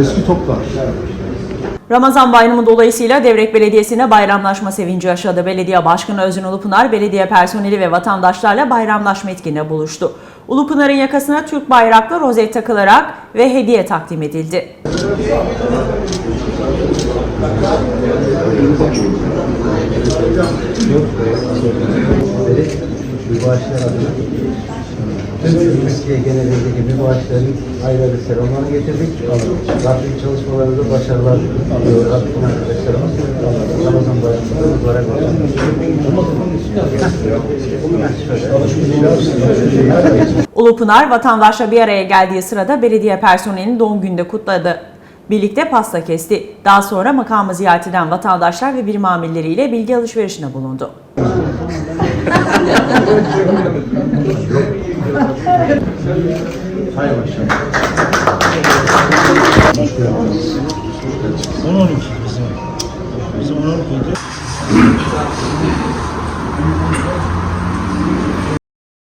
Eski toplar. Ramazan bayramı dolayısıyla Devrek Belediyesi'nde bayramlaşma sevinci yaşadı. Belediye Başkanı Özün Ulupınar, belediye personeli ve vatandaşlarla bayramlaşma etkinliğinde buluştu. Ulupınar'ın yakasına Türk bayraklı rozet takılarak ve hediye takdim edildi. Adına Türkiye genelindeki mübaşların ayrı ayrı selamlarını getirdik. Rabbim çalışmalarında başarılar diliyor. Rabbim arkadaşlarımız Ramazan bayramında mübarek olsun. Ulupınar vatandaşla bir araya geldiği sırada belediye personelinin doğum gününde kutladı. Birlikte pasta kesti. Daha sonra makamı ziyaret eden vatandaşlar ve birim amirleriyle bilgi alışverişine bulundu. Hay maşallah. 10-12 bizim. Bizim 10-12 idi.